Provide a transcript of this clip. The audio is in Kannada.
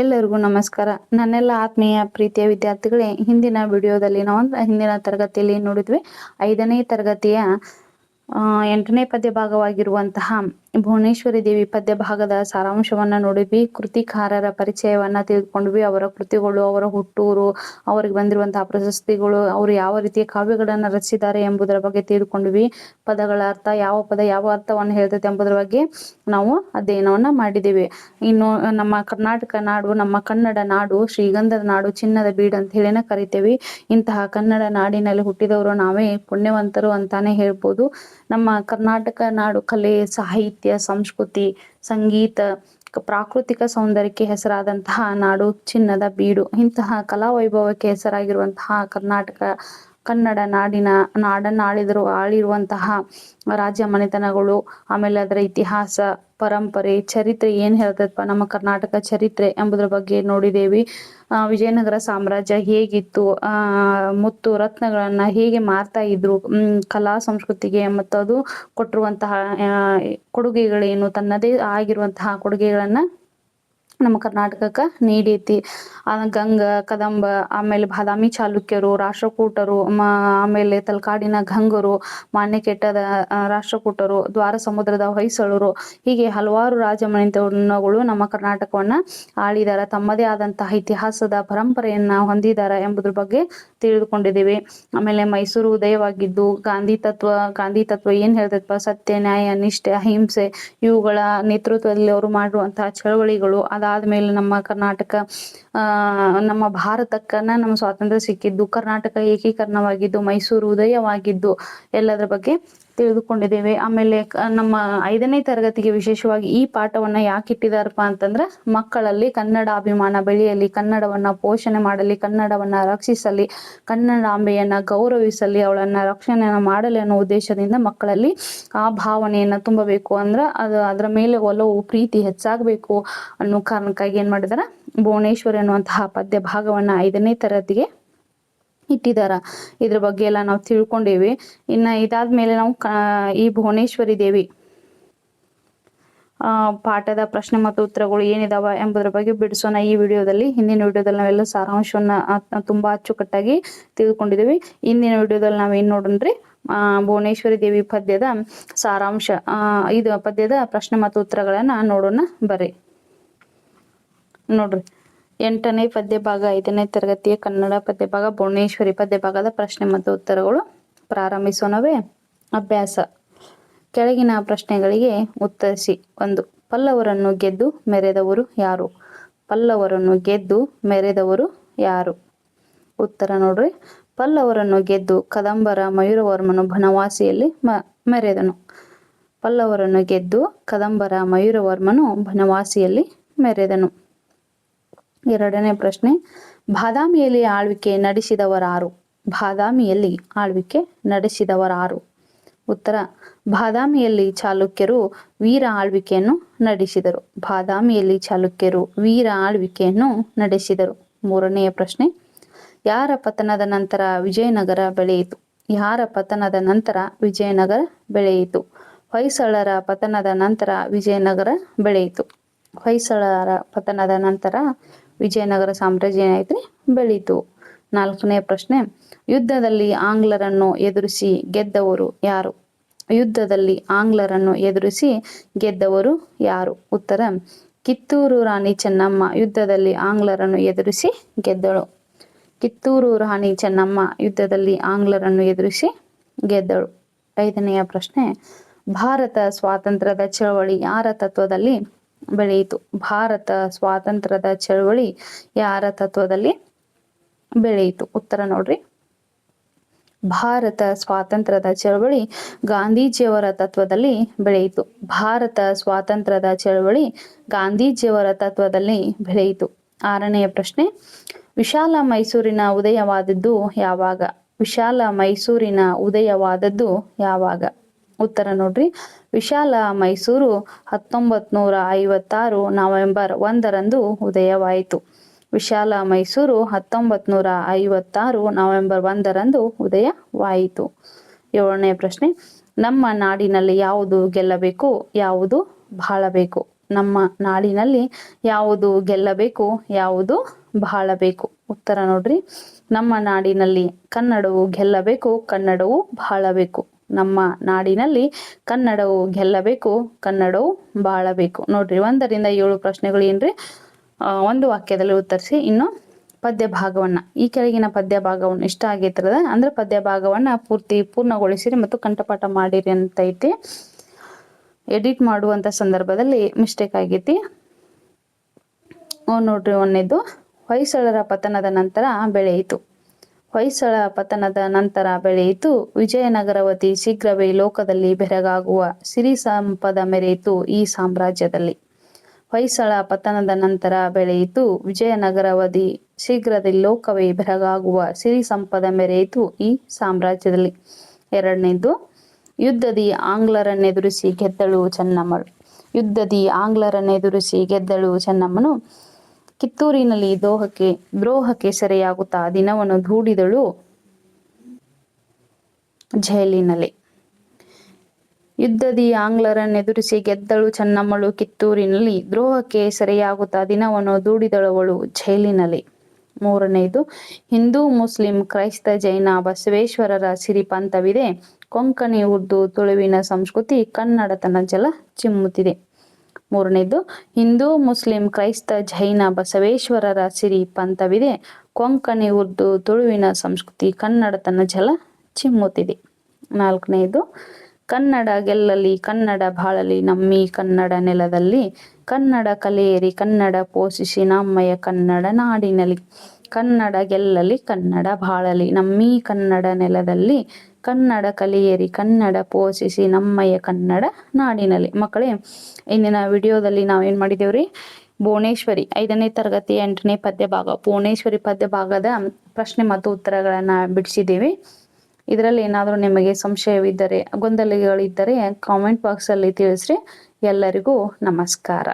ಎಲ್ಲರಿಗೂ ನಮಸ್ಕಾರ. ನನ್ನೆಲ್ಲ ಆತ್ಮೀಯ ಪ್ರೀತಿಯ ವಿದ್ಯಾರ್ಥಿಗಳೇ, ಹಿಂದಿನ ವಿಡಿಯೋದಲ್ಲಿ ನಾವು ಹಿಂದಿನ ತರಗತಿಯಲ್ಲಿ ನೋಡಿದ್ವಿ. ಐದನೇ ತರಗತಿಯ ಎಂಟನೇ ಪದ್ಯ ಭಾಗವಾಗಿರುವಂತಹ ಭುವನೇಶ್ವರಿ ದೇವಿ ಪದ್ಯ ಭಾಗದ ಸಾರಾಂಶವನ್ನ ನೋಡಿದ್ವಿ. ಕೃತಿಕಾರರ ಪರಿಚಯವನ್ನ ತಿಳಿದುಕೊಂಡ್ವಿ. ಅವರ ಕೃತಿಗಳು, ಅವರ ಹುಟ್ಟೂರು, ಅವರಿಗೆ ಬಂದಿರುವಂತಹ ಪ್ರಶಸ್ತಿಗಳು, ಅವರು ಯಾವ ರೀತಿಯ ಕಾವ್ಯಗಳನ್ನ ರಚಿಸಿದ್ದಾರೆ ಎಂಬುದರ ಬಗ್ಗೆ ತಿಳಿದುಕೊಂಡ್ವಿ. ಪದಗಳ ಅರ್ಥ, ಯಾವ ಪದ ಯಾವ ಅರ್ಥವನ್ನು ಹೇಳ್ತೈತೆ ಎಂಬುದರ ಬಗ್ಗೆ ನಾವು ಅಧ್ಯಯನವನ್ನ ಮಾಡಿದ್ದೀವಿ. ಇನ್ನು ನಮ್ಮ ಕರ್ನಾಟಕ ನಾಡು, ನಮ್ಮ ಕನ್ನಡ ನಾಡು, ಶ್ರೀಗಂಧದ ನಾಡು, ಚಿನ್ನದ ಬೀಡ್ ಅಂತ ಹೇಳಿನ ಕರಿತೇವೆ. ಇಂತಹ ಕನ್ನಡ ನಾಡಿನಲ್ಲಿ ಹುಟ್ಟಿದವರು ನಾವೇ ಪುಣ್ಯವಂತರು ಅಂತಾನೆ ಹೇಳ್ಬೋದು. ನಮ್ಮ ಕರ್ನಾಟಕ ನಾಡು ಕಲೆ, ಸಾಹಿತ್ಯ ಸಂಸ್ಕೃತಿ ಸಂಗೀತ ಪ್ರಾಕೃತಿಕ ಸೌಂದರ್ಯಕ್ಕೆ ಹೆಸರಾದಂತಹ ನಾಡು ಚಿನ್ನದ ಬೀಡು. ಇಂತಹ ಕಲಾ ವೈಭವಕ್ಕೆ ಹೆಸರಾಗಿರುವಂತಹ ಕರ್ನಾಟಕ ಕನ್ನಡ ನಾಡಿನ ನಾಡನ್ನ ಆಳಿದರು ಆಳಿರುವಂತಹ ರಾಜ್ಯ ಮನೆತನಗಳು ಆಮೇಲೆ ಅದರ ಇತಿಹಾಸ ಪರಂಪರೆ ಚರಿತ್ರೆ ಏನ್ ಹೇಳ್ತದಪ್ಪ ನಮ್ಮ ಕರ್ನಾಟಕ ಚರಿತ್ರೆ ಎಂಬುದರ ಬಗ್ಗೆ ನೋಡಿದೇವಿ. ಆ, ವಿಜಯನಗರ ಸಾಮ್ರಾಜ್ಯ ಹೇಗಿತ್ತು? ಮುತ್ತು ರತ್ನಗಳನ್ನ ಹೇಗೆ ಮಾರ್ತಾ ಇದ್ರು? ಕಲಾ ಸಂಸ್ಕೃತಿಗೆ ಮತ್ತು ಅದು ಕೊಟ್ಟಿರುವಂತಹ ಕೊಡುಗೆಗಳೇನು? ತನ್ನದೇ ಆಗಿರುವಂತಹ ಕೊಡುಗೆಗಳನ್ನ ನಮ್ಮ ಕರ್ನಾಟಕಕ್ಕ ನೀಡೈತಿ. ಗಂಗ, ಕದಂಬ, ಆಮೇಲೆ ಬಾದಾಮಿ ಚಾಲುಕ್ಯರು, ರಾಷ್ಟ್ರಕೂಟರು ಆಮೇಲೆ ತಲಕಾಡಿನ ಗಂಗರು ಮಾನ್ಯ ಕೆಟ್ಟದ ರಾಷ್ಟ್ರಕೂಟರು, ದ್ವಾರ ಸಮುದ್ರದ ಹೊಯ್ಸಳರು, ಹೀಗೆ ಹಲವಾರು ರಾಜಮನೆತನಗಳು ನಮ್ಮ ಕರ್ನಾಟಕವನ್ನ ಆಳಿದಾರ. ತಮ್ಮದೇ ಆದಂತಹ ಇತಿಹಾಸದ ಪರಂಪರೆಯನ್ನ ಹೊಂದಿದಾರ ಎಂಬುದ್ರ ಬಗ್ಗೆ ತಿಳಿದುಕೊಂಡಿದ್ದೀವಿ. ಆಮೇಲೆ ಮೈಸೂರು ಉದಯವಾಗಿದ್ದು ಗಾಂಧಿ ತತ್ವ ಗಾಂಧಿ ತತ್ವ ಏನ್ ಹೇಳ್ತೈತಪ್ಪ? ಸತ್ಯ, ನ್ಯಾಯ, ನಿಷ್ಠೆ, ಅಹಿಂಸೆ, ಇವುಗಳ ನೇತೃತ್ವದಲ್ಲಿ ಅವರು ಮಾಡಿರುವಂತಹ ಚಳವಳಿಗಳು ಅದಾದ್ಮೇಲೆ ನಮ್ಮ ಕರ್ನಾಟಕ ನಮ್ಮ ಭಾರತಕ್ಕನ ನಮ್ಮ ಸ್ವಾತಂತ್ರ್ಯ ಸಿಕ್ಕಿದ್ದು ಕರ್ನಾಟಕ ಏಕೀಕರಣವಾಗಿದ್ದು ಮೈಸೂರು ಉದಯವಾಗಿದ್ದು ಎಲ್ಲದರ ಬಗ್ಗೆ ತಿಳಿದುಕೊಂಡಿದ್ದೇವೆ. ಆಮೇಲೆ ನಮ್ಮ ಐದನೇ ತರಗತಿಗೆ ವಿಶೇಷವಾಗಿ ಈ ಪಾಠವನ್ನ ಯಾಕೆ ಇಟ್ಟಿದಾರಪ್ಪ ಅಂತಂದ್ರೆ, ಮಕ್ಕಳಲ್ಲಿ ಕನ್ನಡ ಅಭಿಮಾನ ಬೆಳೆಯಲಿ, ಕನ್ನಡವನ್ನ ಪೋಷಣೆ ಮಾಡಲಿ, ಕನ್ನಡವನ್ನ ರಕ್ಷಿಸಲಿ, ಕನ್ನಡಾಂಬೆಯನ್ನ ಗೌರವಿಸಲಿ, ಅವಳನ್ನ ರಕ್ಷಣೆಯನ್ನ ಮಾಡಲಿ ಅನ್ನೋ ಉದ್ದೇಶದಿಂದ ಮಕ್ಕಳಲ್ಲಿ ಆ ಭಾವನೆಯನ್ನ ತುಂಬಬೇಕು ಅಂದ್ರ, ಅದು, ಅದರ ಮೇಲೆ ಒಲವು, ಪ್ರೀತಿ ಹೆಚ್ಚಾಗಬೇಕು ಅನ್ನೋ ಕಾರಣಕ್ಕಾಗಿ ಏನ್ ಮಾಡಿದಾರ, ಭುವನೇಶ್ವರಿ ಅನ್ನುವಂತಹ ಪದ್ಯ ಭಾಗವನ್ನ ಐದನೇ ತರಗತಿಗೆ ಇಟ್ಟಿದಾರ. ಇದ್ರ ಬಗ್ಗೆ ಎಲ್ಲ ನಾವು ತಿಳ್ಕೊಂಡೇವಿ. ಇನ್ನ ಇದಾದ್ಮೇಲೆ ನಾವು ಕ, ಈ ಭುವನೇಶ್ವರಿ ದೇವಿ ಪಾಠದ ಪ್ರಶ್ನೆ ಮತ್ತು ಉತ್ತರಗಳು ಏನಿದಾವ ಎಂಬುದರ ಬಗ್ಗೆ ಬಿಡಿಸೋಣ. ಈ ವಿಡಿಯೋದಲ್ಲಿ, ಹಿಂದಿನ ವಿಡಿಯೋದಲ್ಲಿ ನಾವೆಲ್ಲ ಸಾರಾಂಶವನ್ನ ತುಂಬಾ ಅಚ್ಚುಕಟ್ಟಾಗಿ ತಿಳ್ಕೊಂಡಿದ್ದೀವಿ ಇಂದಿನ ವಿಡಿಯೋದಲ್ಲಿ ನಾವೇನ್ ನೋಡೋಣ್ರಿ ಆ, ಭುವನೇಶ್ವರಿ ದೇವಿ ಪದ್ಯದ ಸಾರಾಂಶ ಇದು ಪದ್ಯದ ಪ್ರಶ್ನೆ ಮತ್ತು ಉತ್ತರಗಳನ್ನ ನೋಡೋಣ ಬರ್ರಿ ನೋಡ್ರಿ. ಎಂಟನೇ ಪದ್ಯ ಭಾಗ ಐದನೇ ತರಗತಿಯ ಕನ್ನಡ ಪದ್ಯ ಭಾಗ ಭುವನೇಶ್ವರಿ ಪದ್ಯ ಭಾಗದ ಪ್ರಶ್ನೆ ಮತ್ತು ಉತ್ತರಗಳು ಪ್ರಾರಂಭಿಸೋಣವೇ. ಅಭ್ಯಾಸ. ಕೆಳಗಿನ ಪ್ರಶ್ನೆಗಳಿಗೆ ಉತ್ತರಿಸಿ. ಒಂದು, ಪಲ್ಲವರನ್ನು ಗೆದ್ದು ಮೆರೆದವರು ಯಾರು? ಪಲ್ಲವರನ್ನು ಗೆದ್ದು ಮೆರೆದವರು ಯಾರು? ಉತ್ತರ ನೋಡ್ರಿ. ಪಲ್ಲವರನ್ನು ಗೆದ್ದು ಕದಂಬರ ಮಯೂರವರ್ಮನು ಬನವಾಸಿಯಲ್ಲಿ ಮೆರೆದನು. ಪಲ್ಲವರನ್ನು ಗೆದ್ದು ಕದಂಬರ ಮಯೂರವರ್ಮನು ಬನವಾಸಿಯಲ್ಲಿ ಮೆರೆದನು. ಎರಡನೇ ಪ್ರಶ್ನೆ, ಬಾದಾಮಿಯಲ್ಲಿ ಆಳ್ವಿಕೆ ನಡೆಸಿದವರಾರು? ಬಾದಾಮಿಯಲ್ಲಿ ಆಳ್ವಿಕೆ ನಡೆಸಿದವರಾರು? ಉತ್ತರ, ಬಾದಾಮಿಯಲ್ಲಿ ಚಾಲುಕ್ಯರು ವೀರ ಆಳ್ವಿಕೆಯನ್ನು ನಡೆಸಿದರು. ಬಾದಾಮಿಯಲ್ಲಿ ಚಾಲುಕ್ಯರು ವೀರ ಆಳ್ವಿಕೆಯನ್ನು ನಡೆಸಿದರು. ಮೂರನೆಯ ಪ್ರಶ್ನೆ, ಯಾರ ಪತನದ ನಂತರ ವಿಜಯನಗರ ಬೆಳೆಯಿತು? ಯಾರ ಪತನದ ನಂತರ ವಿಜಯನಗರ ಬೆಳೆಯಿತು? ಹೊಯ್ಸಳರ ಪತನದ ನಂತರ ವಿಜಯನಗರ ಬೆಳೆಯಿತು. ಹೊಯ್ಸಳರ ಪತನದ ನಂತರ ವಿಜಯನಗರ ಸಾಮ್ರಾಜ್ಯ ಏನಾಯ್ತ್ರಿ ಬೆಳೀತು. ನಾಲ್ಕನೇ ಪ್ರಶ್ನೆ, ಯುದ್ಧದಲ್ಲಿ ಆಂಗ್ಲರನ್ನು ಎದುರಿಸಿ ಗೆದ್ದವರು ಯಾರು? ಯುದ್ಧದಲ್ಲಿ ಆಂಗ್ಲರನ್ನು ಎದುರಿಸಿ ಗೆದ್ದವರು ಯಾರು? ಉತ್ತರ, ಕಿತ್ತೂರು ರಾಣಿ ಚೆನ್ನಮ್ಮ ಯುದ್ಧದಲ್ಲಿ ಆಂಗ್ಲರನ್ನು ಎದುರಿಸಿ ಗೆದ್ದಳು. ಕಿತ್ತೂರು ರಾಣಿ ಚೆನ್ನಮ್ಮ ಯುದ್ಧದಲ್ಲಿ ಆಂಗ್ಲರನ್ನು ಎದುರಿಸಿ ಗೆದ್ದಳು. ಐದನೆಯ ಪ್ರಶ್ನೆ, ಭಾರತ ಸ್ವಾತಂತ್ರ್ಯದ ಚಳವಳಿ ಯಾರ ತತ್ವದಲ್ಲಿ ಬೆಳೆಯಿತು. ಭಾರತ ಸ್ವಾತಂತ್ರ್ಯದ ಚಳವಳಿ ಯಾರ ತತ್ವದಲ್ಲಿ ಬೆಳೆಯಿತು? ಉತ್ತರ ನೋಡ್ರಿ. ಭಾರತ ಸ್ವಾತಂತ್ರ್ಯದ ಚಳವಳಿ ಗಾಂಧೀಜಿಯವರ ತತ್ವದಲ್ಲಿ ಬೆಳೆಯಿತು. ಭಾರತ ಸ್ವಾತಂತ್ರ್ಯದ ಚಳವಳಿ ಗಾಂಧೀಜಿಯವರ ತತ್ವದಲ್ಲಿ ಬೆಳೆಯಿತು. ಆರನೆಯ ಪ್ರಶ್ನೆ, ವಿಶಾಲ ಮೈಸೂರಿನ ಉದಯವಾದದ್ದು ಯಾವಾಗ? ವಿಶಾಲ ಮೈಸೂರಿನ ಉದಯವಾದದ್ದು ಯಾವಾಗ? ಉತ್ತರ ನೋಡ್ರಿ. ವಿಶಾಲ ಮೈಸೂರು ಹತ್ತೊಂಬತ್ ನೂರ ಐವತ್ತಾರು ನವೆಂಬರ್ ಒಂದರಂದು ಉದಯವಾಯಿತು. ವಿಶಾಲ ಮೈಸೂರು ಹತ್ತೊಂಬತ್ ನೂರ ಐವತ್ತಾರು ನವೆಂಬರ್ ಒಂದರಂದು ಉದಯವಾಯಿತು. ಏಳನೇ ಪ್ರಶ್ನೆ. ನಮ್ಮ ನಾಡಿನಲ್ಲಿ ಯಾವುದು ಗೆಲ್ಲಬೇಕು, ಯಾವುದು ಬಾಳಬೇಕು? ನಮ್ಮ ನಾಡಿನಲ್ಲಿ ಯಾವುದು ಗೆಲ್ಲಬೇಕು, ಯಾವುದು ಬಾಳಬೇಕು? ಉತ್ತರ ನೋಡ್ರಿ. ನಮ್ಮ ನಾಡಿನಲ್ಲಿ ಕನ್ನಡವು ಗೆಲ್ಲಬೇಕು, ಕನ್ನಡವು ಬಹಳಬೇಕು ನಮ್ಮ ನಾಡಿನಲ್ಲಿ ಕನ್ನಡವು ಗೆಲ್ಲಬೇಕು, ಕನ್ನಡವು ಬಾಳಬೇಕು. ನೋಡ್ರಿ, ಒಂದರಿಂದ ಏಳು ಪ್ರಶ್ನೆಗಳು ಏನ್ರಿ? ಒಂದು ವಾಕ್ಯದಲ್ಲಿ ಉತ್ತರಿಸಿ, ಇನ್ನು ಪದ್ಯ ಭಾಗವನ್ನ ಈ ಕೆಳಗಿನ ಪದ್ಯ ಭಾಗವನ್ನು ಇಷ್ಟ ಆಗೈತಿರದ ಅಂದ್ರೆ ಪದ್ಯ ಭಾಗವನ್ನ ಪೂರ್ತಿ ಪೂರ್ಣಗೊಳಿಸಿರಿ ಮತ್ತು ಕಂಠಪಾಠ ಮಾಡಿರಿ ಅಂತ ಐತಿ. ಎಡಿಟ್ ಮಾಡುವಂತ ಸಂದರ್ಭದಲ್ಲಿ ಮಿಸ್ಟೇಕ್ ಆಗೈತಿ. ಓ, ನೋಡ್ರಿ ಒಂದೇದು ಹೊಯ್ಸಳರ ಪತನದ ನಂತರ ಬೆಳೆಯಿತು. ಹೊಯ್ಸಳ ಪತನದ ನಂತರ ಬೆಳೆಯಿತು. ವಿಜಯನಗರವತಿ ಶೀಘ್ರವೇ ಲೋಕದಲ್ಲಿ ಬೆರಗಾಗುವ ಸಿರಿ ಸಂಪದ ಮೆರೆಯಿತು ಈ ಸಾಮ್ರಾಜ್ಯದಲ್ಲಿ. ಹೊಯ್ಸಳ ಪತನದ ನಂತರ ಬೆಳೆಯಿತು. ವಿಜಯನಗರವಧಿ ಶೀಘ್ರದಲ್ಲಿ ಲೋಕವೇ ಬೆರಗಾಗುವ ಸಿರಿ ಸಂಪದ ಮೆರೆಯಿತು ಈ ಸಾಮ್ರಾಜ್ಯದಲ್ಲಿ. ಎರಡನೇದು, ಯುದ್ಧದಿ ಆಂಗ್ಲರನ್ನೆದುರಿಸಿ ಗೆದ್ದಳು ಚೆನ್ನಮ್ಮಳು. ಯುದ್ಧದಿ ಆಂಗ್ಲರನ್ನೆದುರಿಸಿ ಗೆದ್ದಳು ಚೆನ್ನಮ್ಮನು ಕಿತ್ತೂರಿನಲ್ಲಿ ದೋಹಕ್ಕೆ, ದ್ರೋಹಕ್ಕೆ ಸೆರೆಯಾಗುತ್ತಾ ದಿನವನ್ನು ದೂಡಿದಳು ಜೈಲಿನಲ್ಲಿ. ಯುದ್ಧದಿ ಆಂಗ್ಲರನ್ನೆದುರಿಸಿ ಗೆದ್ದಳು ಚೆನ್ನಮ್ಮಳು ಕಿತ್ತೂರಿನಲ್ಲಿ, ದ್ರೋಹಕ್ಕೆ ಸೆರೆಯಾಗುತ್ತಾ ದಿನವನ್ನು ದೂಡಿದಳವಳು ಜೈಲಿನಲ್ಲಿ. ಮೂರನೆಯದು ಹಿಂದೂ ಮುಸ್ಲಿಂ ಕ್ರೈಸ್ತ ಜೈನ ಬಸವೇಶ್ವರರ ಸಿರಿಪಂಥವಿದೆ. ಕೊಂಕಣಿ ಉರ್ದು ತುಳುವಿನ ಸಂಸ್ಕೃತಿ ಕನ್ನಡತನ ಜಲ ಚಿಮ್ಮುತ್ತಿದೆ. ಮೂರನೇದು, ಹಿಂದೂ, ಮುಸ್ಲಿಂ, ಕ್ರೈಸ್ತ, ಜೈನ, ಬಸವೇಶ್ವರರ ಸಿರಿ ಪಂಥವಿದೆ. ಕೊಂಕಣಿ, ಉರ್ದು, ತುಳುವಿನ ಸಂಸ್ಕೃತಿ, ಕನ್ನಡತನ ಜಲ ಚಿಮ್ಮುತ್ತಿದೆ. ನಾಲ್ಕನೆಯದು ಕನ್ನಡ ಗೆಲ್ಲಲಿ, ಕನ್ನಡ ಬಾಳಲಿ, ನಮ್ಮಿ ಕನ್ನಡ ನೆಲದಲ್ಲಿ, ಕನ್ನಡ ಕಲೆಯೇರಿ, ಕನ್ನಡ ಪೋಷಿಸಿ ನಮ್ಮಯ ಕನ್ನಡ ನಾಡಿನಲ್ಲಿ ಕನ್ನಡ ಗೆಲ್ಲಲಿ, ಕನ್ನಡ ಬಾಳಲಿ. ನಮ್ಮೀ ಕನ್ನಡ ನೆಲದಲ್ಲಿ ಕನ್ನಡ ಕಲಿಯೇರಿ, ಕನ್ನಡ ಪೋಷಿಸಿ ನಮ್ಮಯ ಕನ್ನಡ ನಾಡಿನಲ್ಲಿ. ಮಕ್ಕಳೇ, ಇಂದಿನ ವಿಡಿಯೋದಲ್ಲಿ ನಾವೇನು ಮಾಡಿದ್ದೇವ್ರಿ ಭುವನೇಶ್ವರಿ, ಐದನೇ ತರಗತಿ, ಎಂಟನೇ ಪದ್ಯ ಭಾಗ ಭುವನೇಶ್ವರಿ ಪದ್ಯ ಭಾಗದ ಪ್ರಶ್ನೆ ಮತ್ತು ಉತ್ತರಗಳನ್ನು ಬಿಡಿಸಿದ್ದೀವಿ. ಇದರಲ್ಲಿ ಏನಾದರೂ ನಿಮಗೆ ಸಂಶಯವಿದ್ದರೆ, ಗೊಂದಲಗಳಿದ್ದರೆ ಕಾಮೆಂಟ್ ಬಾಕ್ಸಲ್ಲಿ ತಿಳಿಸ್ರಿ. ಎಲ್ಲರಿಗೂ ನಮಸ್ಕಾರ.